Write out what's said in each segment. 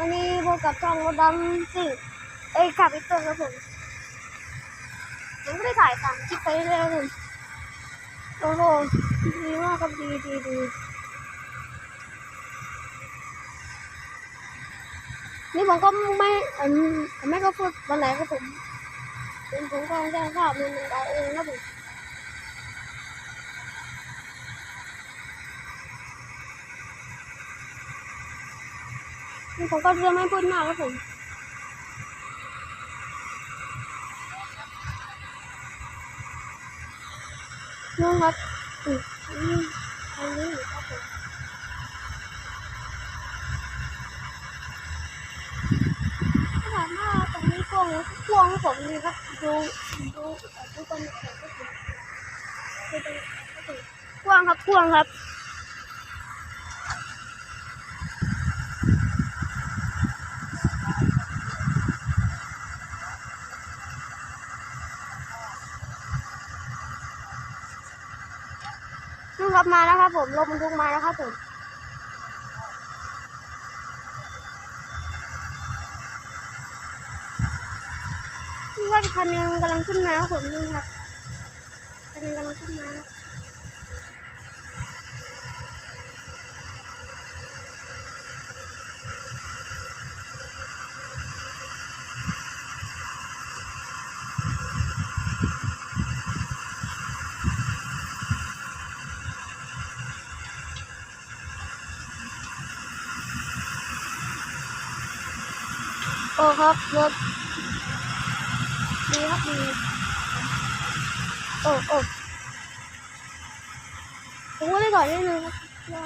วันนี้พบกับช่องรถดำสิเอ้ยขับอีกตัวครับผมผมไม่ได้ถ่ายตามคลิปไปเรื่อยๆครับผมโอ้โหดีมากครับดีดีดีนี่ผมก็ไม่อืมผมไม่ก็พูดวันไหนครับผมเป็นผมก็แจ้งภาพมันเอาเองครับผม ผมก็จะไม่พูดมากครับผมนู่นครับอืมอืมอันนี้ครับผมถ้าถามว่าตรงนี้กว้างกว้างผมนี่ครับ ดูดูดูตรงนี้ครับผมดูตรงนี้ครับผมกว้างครับกว้างครับ นู่นครับมาแล้วครับ ผมรถบรรทุกมาแล้วครับผมรถคันนึงกำลังขึ้นมาครับผมนี่ครับคันนึงกำลังขึ้นมา โอ้ครับรถดีครับดีโอ้โอ้ผมก็ได้ก่อนนิดนึงครับว่า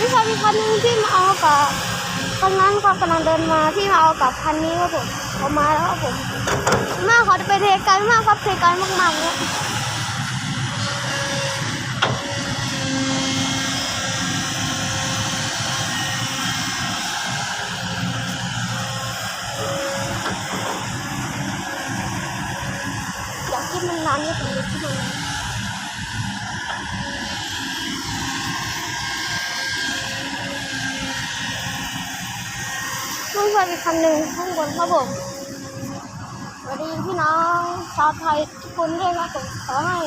นี่ครับมีคันหนึงที่มาเอากับคันนั้นความกำลังเดินมาที่มาเอากับคันนี้ครับผมเขามาแล้วครับผมมากเขาจะไปเทกันมากครับเทกันมากๆเนี่ย ลุงชายอีคันหนึ่งข้างบนครับผมสวัสดีพี่น้องชาวไทยทุกคนด้วยครับผมขอให้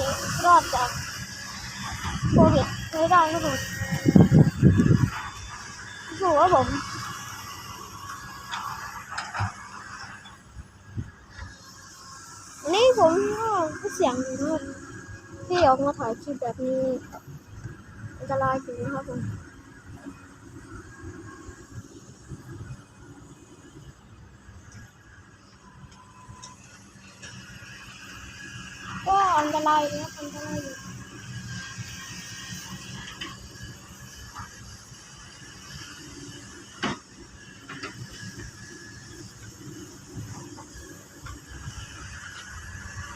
รอดจากโควิดไม่ได้ครับผมสู้ครับผมนนี้ผมก็เสียงอยู่นะครับที่ออกมาถ่ายคลิปแบบนี้อันตรายจริงนะครับผม ก็อันตรเนะครับอันตรอยู่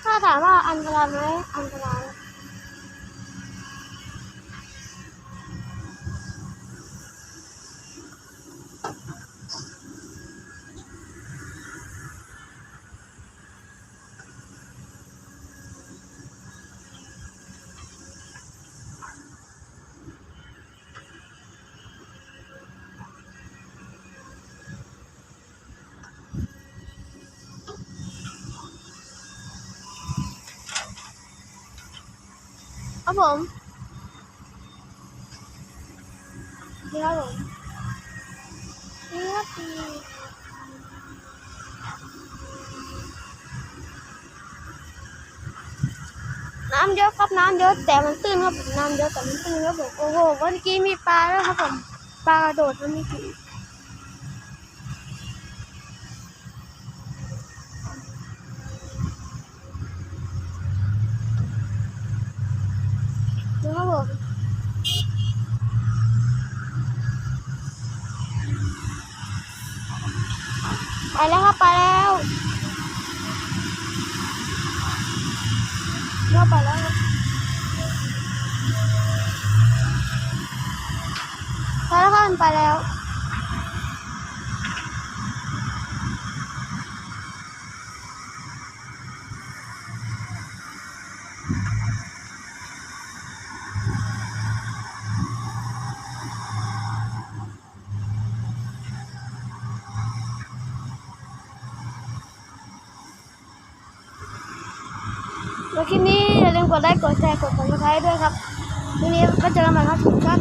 ถ้าถามว่าอันตรายไหมอันตราย ครับผมนี่ครับผมนี่ครับพี่น้ำเยอะครับน้ำเยอะแต่มันตื้นครับผมน้ำเยอะแต่มันตื้นครับผมโอ้โหวันกี้มีปลาแล้วครับผมปลาโดดมันมีกี่ ไปแล้วครับไปแล้วเข้าไปแล้วไปแล้วครับไปแล้ว แล้วคลิปนี้อย่าลืมกดไลค์กดแชร์กดติดตามด้วยครับทีนี้ก็เจอกันใหม่ครับทุกท่าน